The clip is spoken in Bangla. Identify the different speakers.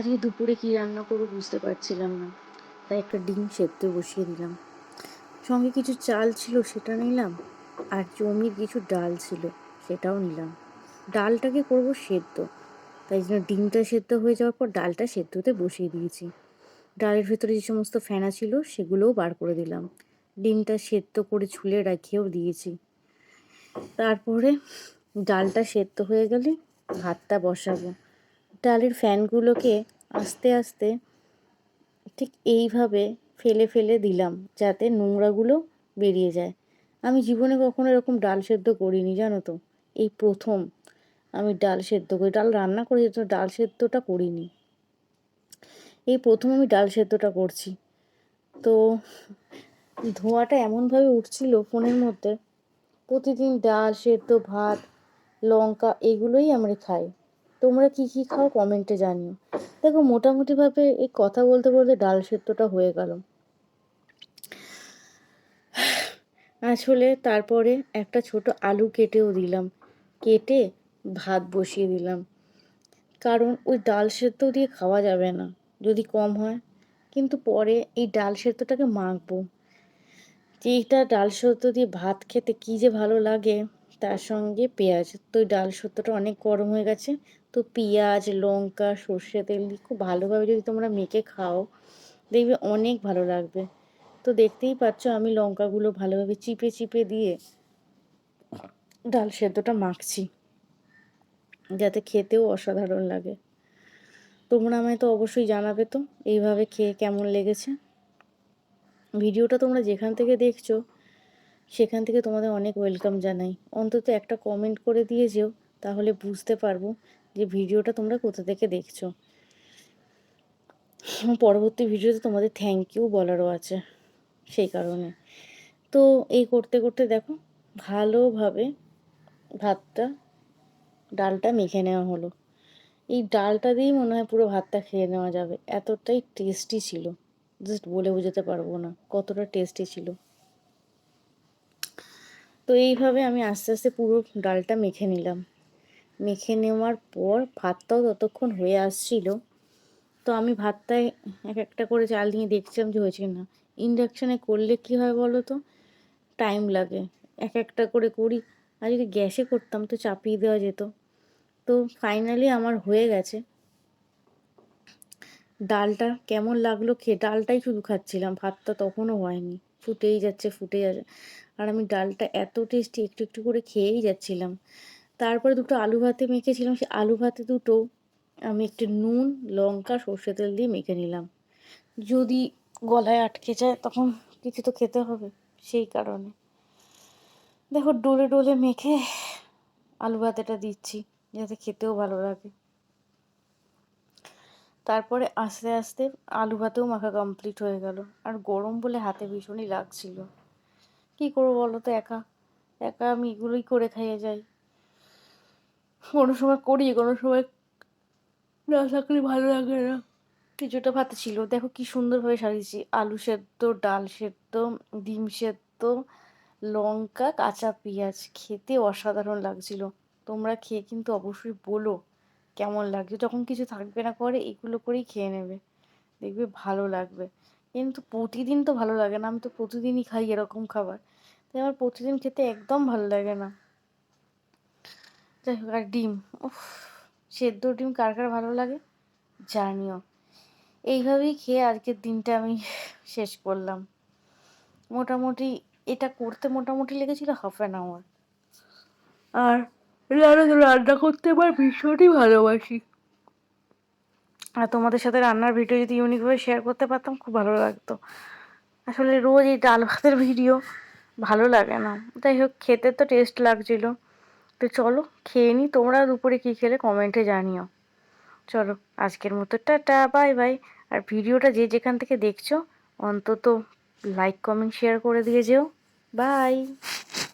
Speaker 1: আজকে দুপুরে কী রান্না করব বুঝতে পারছিলাম না। তাই একটা ডিম সেদ্ধ বসিয়ে দিলাম। সঙ্গে কিছু চাল ছিল সেটা নিলাম, আর জমির কিছু ডাল ছিল সেটাও নিলাম। ডালটাকে করব সেদ্ধ। তাই জন্য ডিমটা সেদ্ধ হয়ে যাওয়ার পর ডালটা সেদ্ধতে বসিয়ে দিয়েছি। ডালের ভেতরে যে সমস্ত ফেনা ছিল সেগুলোও বার করে দিলাম। ডিমটা সেদ্ধ করে ছুলে রাখিয়েও দিয়েছি। তারপরে ডালটা সেদ্ধ হয়ে গেলে ভাতটা বসাবো। ডালের ফ্যানগুলোকে আস্তে আস্তে ঠিক এইভাবে ফেলে ফেলে দিলাম যাতে নোংরাগুলো বেরিয়ে যায়। আমি জীবনে কখনো এরকম ডাল সেদ্ধ করিনি, জানো তো। এই প্রথম আমি ডাল সেদ্ধ করি, ডাল রান্না করে তো ডাল সেদ্ধটা করিনি। এই প্রথম আমি ডাল সেদ্ধটা করছি। তো ধোঁয়াটা এমনভাবে উঠছিল ফোনের মধ্যে, প্রতিদিন ডাল, সেদ্ধ, ভাত, লঙ্কা, এগুলোই আমরা খাই। তোমরা কি কি খাও কমেন্টে জানিও। দেখো, মোটামুটিভাবে এই কথা বলতে বলতে ডাল সেদ্ধটা হয়ে গেল। আসলে তারপরে একটা ছোট আলু কেটেও দিলাম। কেটে ভাত বসিয়ে দিলাম। কারণ ওই ডাল সেদ্ধ দিয়ে খাওয়া যাবে না, যদি কম হয়। কিন্তু পরে এই ডাল সেদ্ধটাকে মাখবো। এইটা ডাল সেদ্ধ দিয়ে ভাত খেতে কী যে ভালো লাগে, তার সঙ্গে পেঁয়াজ। তো ডাল সেদ্ধটা অনেক গরম হয়ে গেছে তো পেঁয়াজ, লঙ্কা, সর্ষে তেল দিয়ে খুব ভালোভাবে যদি তোমরা মেখে খাও, দেখবে অনেক ভালো লাগবে। তো দেখতেই পাচ্ছ আমি লঙ্কাগুলো ভালোভাবে চিপে চিপে দিয়ে ডাল সেদ্ধটা মাখছি, যাতে খেতেও অসাধারণ লাগে। তোমরা আমায় তো অবশ্যই জানাবে তো এইভাবে খেয়ে কেমন লেগেছে। ভিডিওটা তোমরা যেখান থেকে দেখছ, সেখান থেকে তোমাদের অনেক ওয়েলকাম জানাই। অন্তত একটা কমেন্ট করে দিয়ে যেও, তাহলে বুঝতে পারব যে ভিডিওটা তোমরা কোথা থেকে দেখছ? এবং পরবর্তী ভিডিওতে তোমাদের থ্যাংক ইউ বলারও আছে সেই কারণে। তো এই করতে করতে দেখো, ভালোভাবে ভাতটা, ডালটা মেখে নেওয়া হলো। এই ডালটা দিয়েই মনে হয় পুরো ভাতটা খেয়ে নেওয়া যাবে। এতটাই টেস্টি ছিল। জাস্ট বলে বোঝাতে পারব না, কতটা টেস্টি ছিল। তো এইভাবে আমি আস্তে আস্তে পুরো ডালটা মেখে নিলাম। মেখে নেওয়ার পর ভাতটাও ততক্ষণ হয়ে আসছিল। তো আমি ভাতটায় এক একটা করে চাল নিয়ে দেখছিলাম যে হয়েছে না ইন্ডাকশানে করলে কি হয় বলো তো? টাইম লাগে। এক একটা করে করি। আর যদি গ্যাসে করতাম তো চাপিয়ে দেওয়া যেত। তো ফাইনালি আমার হয়ে গেছে। ডালটা কেমন লাগল খেয়ে, ডালটাই শুধু খাচ্ছিলাম। ভাতটা তখনও হয়নি। ফুটেই যাচ্ছে, ফুটে যাচ্ছে। আর আমি ডালটা এত টেস্টি একটু একটু করে খেয়েই যাচ্ছিলাম। তারপরে দুটো আলু ভাতে মেখেছিলাম, সেই আলু ভাতে দুটো আমি একটু নুন, লঙ্কা, সর্ষে তেল দিয়ে মেখে নিলাম। যদি গলায় আটকে যায় তখন কিছু তো খেতে হবে সেই কারণে। দেখো ডোলে ডোলে মেখে আলু ভাতেটা দিচ্ছি, যাতে খেতেও ভালো লাগে। তারপরে আস্তে আস্তে আলু ভাতেও মাখা কমপ্লিট হয়ে গেল। আর গরম বলে হাতে ভীষণই লাগছিল। কী করব বলো তো একা? একা আমি এগুলোই করে খাইয়ে যাই। কোনো সময় করি, কোনো সময় না থাকলে ভালো লাগে না। কিছুটা ভাত ছিল। দেখো কি সুন্দরভাবে সাজিয়েছি। আলু সেদ্ধ, ডাল সেদ্ধ, ডিম সেদ্ধ, লঙ্কা, কাঁচা পেঁয়াজ। খেতে অসাধারণ লাগছিল। তোমরা খেয়ে কিন্তু অবশ্যই বলো কেমন লাগছে। যখন কিছু থাকবে না করে এগুলো করেই খেয়ে নেবে। দেখবে ভালো লাগবে। কিন্তু প্রতিদিন তো ভালো লাগে না। আমি তো প্রতিদিনই খাই এরকম খাবার। তাই আমার প্রতিদিন খেতে একদম ভালো লাগে না। যাই হোক আর ডিম। উফ সেদ্ধ ডিম কার কার ভালো লাগে? জানিও। এইভাবেই খেয়ে আজকের দিনটা আমি শেষ করলাম। মোটামুটি এটা করতে মোটামুটি লেগেছিল হাফ অ্যান আওয়ার আর রান্না করতে আমার ভীষণই ভালোবাসি। আর তোমাদের সাথে রান্নার ভিডিও যদি ইউনিকভাবে শেয়ার করতে পারতাম খুব ভালো লাগতো। আসলে রোজ এই ডাল ভাতের ভিডিও ভালো লাগে না। যাই হোক খেতে তো টেস্ট লাগছিল। তো চলো, খেয়ে নিই তোমরা দুপুরে কী খেলে কমেন্টে জানিও। চলো, আজকের মতো টাটা বাই বাই আর ভিডিওটা যে যেখান থেকে দেখছ, অন্তত লাইক কমেন্ট শেয়ার করে দিয়ে যেও। বাই